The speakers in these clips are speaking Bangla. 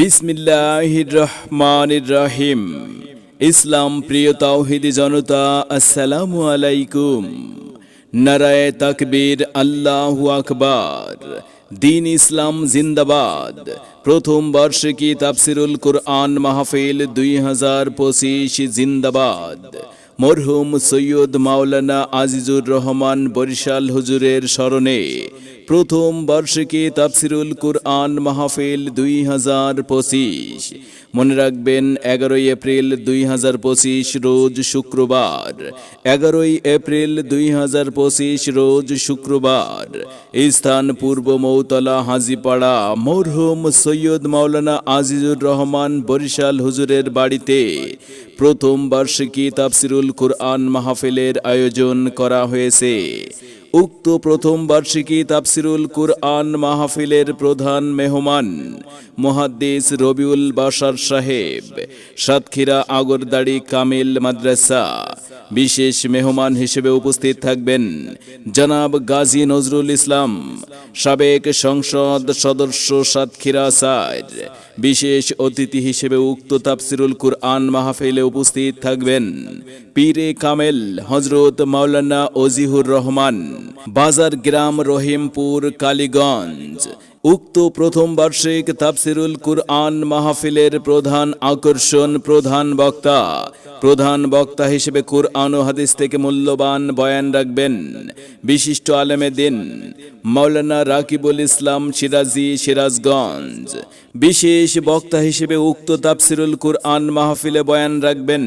বিসমিল্লাহ রহমান রহিম ইসলাম প্রিয় তাওহিদি জনতা, আসসালামু আলাইকুম। নারায় তাকবীর, আল্লাহু আকবার। দিন ইসলাম জিন্দাবাদ। প্রথম বার্ষিকী তাফসিরুল কুরআন মাহফিল দুই হাজার পঁচিশ জিন্দাবাদ। মরহুম সৈয়দ মাওলানা আজিজুর রহমান বরিশাল হুজুরের স্মরণে প্রথম বার্ষিকী তাফসিরুল কুরআন মাহফিল দুই হাজার পঁচিশ। মনে রাখবেন, এগারোই এপ্রিল দুই হাজার পঁচিশ রোজ শুক্রবার। এগারোই এপ্রিল দুই হাজার পঁচিশ রোজ শুক্রবার। স্থান পূর্ব মৌতলা, হাজিপাড়া, মরহুম সৈয়দ মাওলানা আজিজুর রহমান বরিশাল হুজুরের বাড়িতে প্রথম বার্ষিকী তাফসিরুল কুরআন মাহফিলের আয়োজন করা হয়েছে। উক্ত প্রথম বার্ষিকী তাফসিরুল কুরআন মাহফিলের প্রধান মেহমান, মুহাদ্দিস রবিউল বাশার সাহেব, সাতক্ষীরা আগরদাড়ি কামিল মাদ্রাসা। বিশেষ মেহমান হিসেবে উপস্থিত থাকবেন জনাব গাজী নজরুল ইসলাম, সাবেক সংসদ সদস্য সাতক্ষীরা সাইড বিশেষ অতিথি হিসেবে উক্ত তাফসিরুল কুরআন মাহফিলে উপস্থিত থাকবেন পীরে কামেল হজরত মাওলানা ওজিহুর রহমান, বাজার গ্রাম রহিমপুর, কালীগঞ্জ উক্ত প্রথম বার্ষিক তাফসিরুল কুরআন মাহফিলের প্রধান আকর্ষণ প্রধান বক্তা। প্রধান বক্তা হিসেবে কুরআন ও হাদিস থেকে মূল্যবান বয়ান রাখবেন। বিশিষ্ট আলেমে দিন, মাওলানা রাকিবুল ইসলাম সিরাজি সিরাজগঞ্জ। বিশেষ বক্তা হিসেবে উক্ত তাফসিরুল কুরআন মাহফিলে বয়ান রাখবেন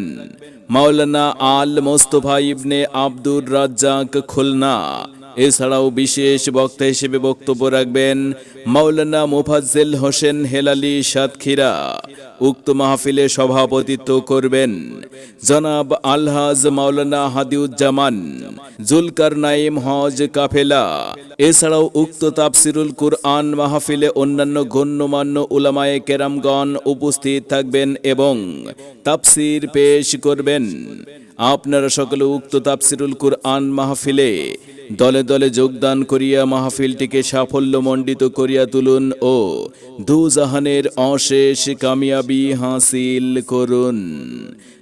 মাওলানা আল মোস্তফা ইবনে আব্দুর রাজ্জাক খুলনা। এছাড়াও বিশেষ বক্তা হিসেবে বক্তব্য রাখবেন মাওলানা মুফাজ্জেল হোসেন হেলালি সাতক্ষীরা। উক্ত মাহফিলে সভাপতিত্ব করবেন জনাব আলহাজ মাওলানা হাদিউজ্জামান জুলকার নাইম হজ কাফেলা। এছাড়াও উক্ত তাফসিরুল কুরআন মাহফিলে অন্যান্য গণ্যমান্য উলামায়ে কেরামগণ উপস্থিত থাকবেন এবং তাফসির পেশ করবেন। আপনারা সকলে উক্ত তাফসিরুল কুরআন মাহফিলে দলে দলে যোগদান করিয়া মাহফিলটিকে সাফল্যমণ্ডিত করিয়া তুলুন ও দুজাহানের অশেষ কামিয়াবি হাসিল করুন।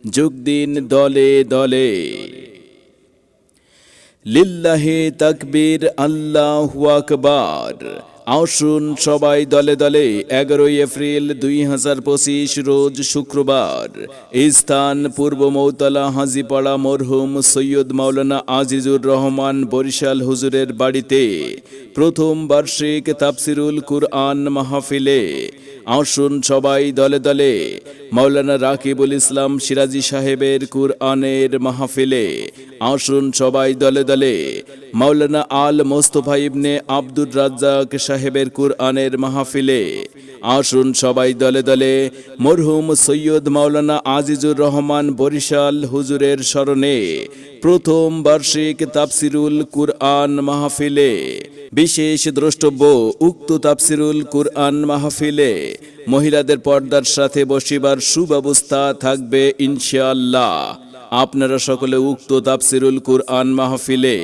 যোগ দিন দলে দলে। লিল্লাহে তাকবীর, আল্লাহু আকবার। আসুন সবাই দলে দলে এগারোই এপ্রিল দুই হাজার পঁচিশ রোজ শুক্রবার। স্থান পূর্ব মৌতলা, হাজিপাড়া, মরহুম, সৈয়দ মাওলানা আজিজুর রহমান বরিশাল হুজুরের বাড়িতে প্রথম বার্ষিক তাফসিরুল কুরআন মাহফিলে। আসুন সবাই দলে দলে মাওলানা রাকিবুল ইসলাম সিরাজি সাহেবের কুরআনের মাহফিলে। আসুন সবাই দলে দলে মাওলানা আল মোস্তফা ইবনে আব্দুর রাজ্জাক সাহেবের কুরআনের মাহফিলে। আসুন সবাই দলে দলে। মরহুম সৈয়দ মাওলানা আজিজুর রহমান বরিশাল হুজুরের স্মরণে প্রথম বার্ষিক তাফসিরুল কুরআন মাহফিলে। বিশেষ দ্রষ্টব্য, উক্ত তাফসিরুল কুরআন মাহফিলে মহিলাদের পর্দার সাথে বসিবার সুব্যবস্থা থাকবে ইনশাআল্লাহ। আপনারা সকলে উক্ত তাফসিরুল কুরআন মাহফিলে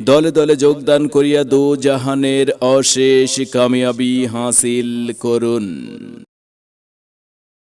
দলে দলে যোগদান করিয়া দু জাহানের অশেষ কামিয়াবি হাসিল করুন।